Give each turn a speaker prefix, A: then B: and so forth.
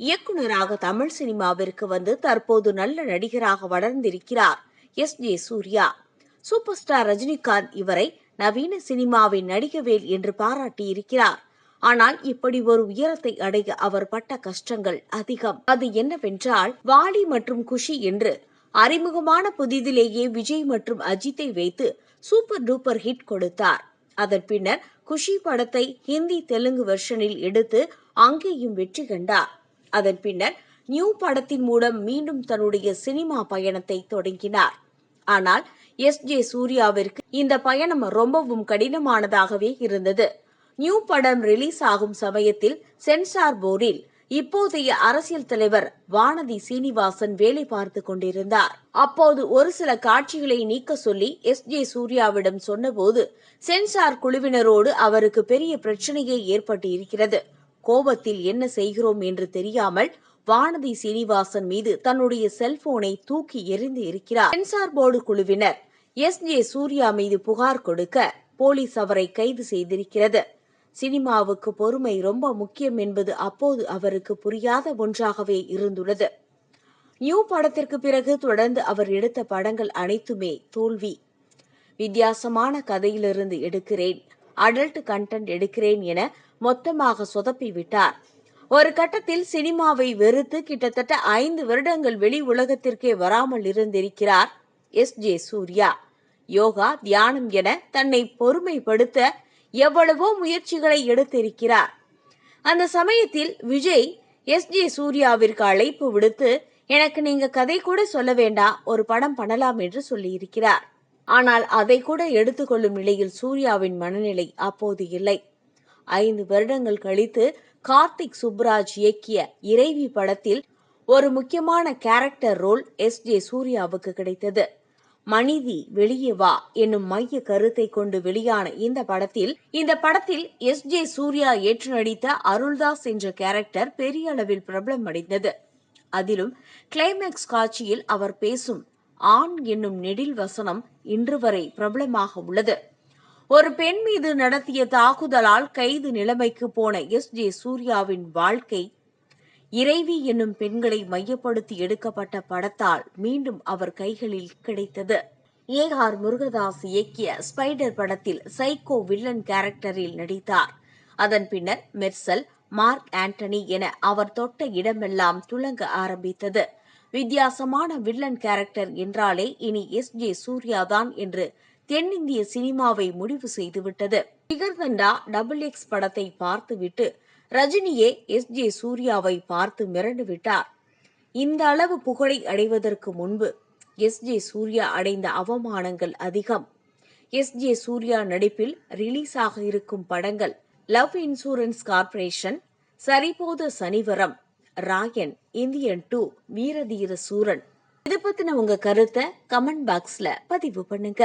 A: இயக்குனராக தமிழ் சினிமாவிற்கு வந்து தற்போது நல்ல நடிகராக வளர்ந்திருக்கிறார் S J Surya. Super star Rajinikanth இவரை நவீன சினிமாவின் நடிகவேல் என்று பாராட்டியிருக்கிறார். ஆனால் இப்படி ஒரு உயரத்தை அடைய அவர் பட்ட கஷ்டங்கள் அதிகம். அது என்னவென்றால் வாலி மற்றும் குஷி என்று அறிமுகமான புதிதிலேயே விஜய் மற்றும் அஜித்தை வைத்து சூப்பர் டூப்பர் ஹிட் கொடுத்தார். அதன் பின்னர் குஷி படத்தை ஹிந்தி தெலுங்கு வெர்ஷனில் எடுத்து அங்கேயும் வெற்றி கண்டார். அதன் பின்னர் நியூ படத்தின் மூலம் மீண்டும் தன்னுடைய சினிமா பயணத்தை தொடங்கினார். ஆனால் எஸ் ஜே சூர்யாவிற்கு இந்த பயணம் ரொம்பவும் கடினமானதாகவே இருந்தது. நியூ படம் ரிலீஸ் ஆகும் சமயத்தில் சென்சார் போர்டில் இப்போதைய அரசியல் தலைவர் வானதி சீனிவாசன் வேலை பார்த்து கொண்டிருந்தார். அப்போது ஒரு சில காட்சிகளை நீக்க சொல்லி எஸ் ஜே சூர்யாவிடம் சொன்னபோது சென்சார் குழுவினரோடு அவருக்கு பெரிய பிரச்சனையே ஏற்பட்டிருக்கிறது. கோபத்தில் என்ன செய்கிறோம் என்று தெரியாமல் வானதி சீனிவாசன் மீது தன்னுடைய செல்போனை தூக்கி எறிந்து இருக்கிறார். சென்சார் போர்டு குழுவினர் எஸ். ஜே. சூர்யா மீது புகார் கொடுக்க போலீஸ் அவரை கைது செய்திருக்கிறது. சினிமாவுக்கு பொறுமை ரொம்ப முக்கியம் என்பது அப்போது அவருக்கு புரியாத ஒன்றாகவே இருந்துள்ளது. நியூ படத்திற்கு பிறகு தொடர்ந்து அவர் எடுத்த படங்கள் அனைத்துமே தோல்வி. வித்தியாசமான கதையிலிருந்து எடுக்கிறேன் அடல்ட் கண்டென்ட் எடுக்கிறேன் என மொத்தமாக சொதப்பி விட்டார். ஒரு கட்டத்தில் சினிமாவை வெறுத்து கிட்டத்தட்ட ஐந்து வருடங்கள் வெளி உலகத்திற்கே வராமல் இருந்திருக்கிறார் எஸ். ஜே. சூர்யா. யோகா தியானம் என தன்னை பொறுமைப்படுத்த எவ்வளவோ முயற்சிகளை எடுத்திருக்கிறார். அந்த சமயத்தில் விஜய் எஸ். ஜே. சூர்யாவிற்கு அழைப்பு விடுத்து எனக்கு நீங்க கதை கூட சொல்ல வேண்டாம் ஒரு படம் பண்ணலாம் என்று சொல்லியிருக்கிறார். ஆனால் அதை கூட எடுத்துக்கொள்ளும் நிலையில் சூர்யாவின் மனநிலை அப்போது இல்லை. ஐந்து வருடங்கள் கழித்து கார்த்திக் சுப்ராஜ் இயக்கிய இறைவி படத்தில் ஒரு முக்கியமான கேரக்டர் ரோல் எஸ் ஜே சூர்யாவுக்கு கிடைத்தது. மனிதி வெளியே வா என்னும் மைய கருத்தை கொண்டு வெளியான இந்த படத்தில் இந்த படத்தில் எஸ் ஜே சூர்யா ஏற்று நடித்த அருள்தாஸ் என்ற கேரக்டர் பெரிய அளவில் பிரபலம் அடைந்தது. அதிலும் கிளைமேக்ஸ் காட்சியில் அவர் பேசும் ஆண் என்னும் நெடில் வசனம் இன்று வரை பிரபலமாக உள்ளது. ஒரு பெண் மீது நடத்திய தாக்குதலால் கைது நிலைமைக்கு போன எஸ் ஜே சூர்யாவின் வாழ்க்கை இறைவி என்னும் பெண்களை மையப்படுத்தி எடுக்கப்பட்ட படத்தால் மீண்டும் அவர் கைகளில் கிடைத்தது. ஏ ஆர் முருகதாஸ் இயக்கிய ஸ்பைடர் படத்தில் சைக்கோ வில்லன் கேரக்டரில் நடித்தார். அதன் பின்னர் மெர்சல் மார்க் ஆண்டனி என அவர் தொட்ட இடமெல்லாம் துளங்க ஆரம்பித்தது. வித்தியாசமான வில்லன் கேரக்டர் என்றாலே இனி எஸ் ஜே சூர்யாதான் என்று தென்னிந்திய சினிமாவை முடிவு செய்துவிட்டது. நிகர்தண்டா டபுள் எக்ஸ் படத்தை பார்த்துவிட்டு ரஜினியே எஸ் ஜே சூர்யாவை பார்த்து மிரண்டு விட்டார். இந்த அளவு புகழை அடைவதற்கு முன்பு எஸ் ஜே சூர்யா அடைந்த அவமானங்கள் அதிகம். எஸ் ஜே சூர்யா நடிப்பில் ரிலீஸ் ஆக இருக்கும் படங்கள் love insurance corporation சரிபோத சனிவரம் Rayan Indian two வீரதீர சூரன். இதை பத்தின உங்க கருத்தை கமெண்ட் பாக்ஸ்ல பதிவு பண்ணுங்க.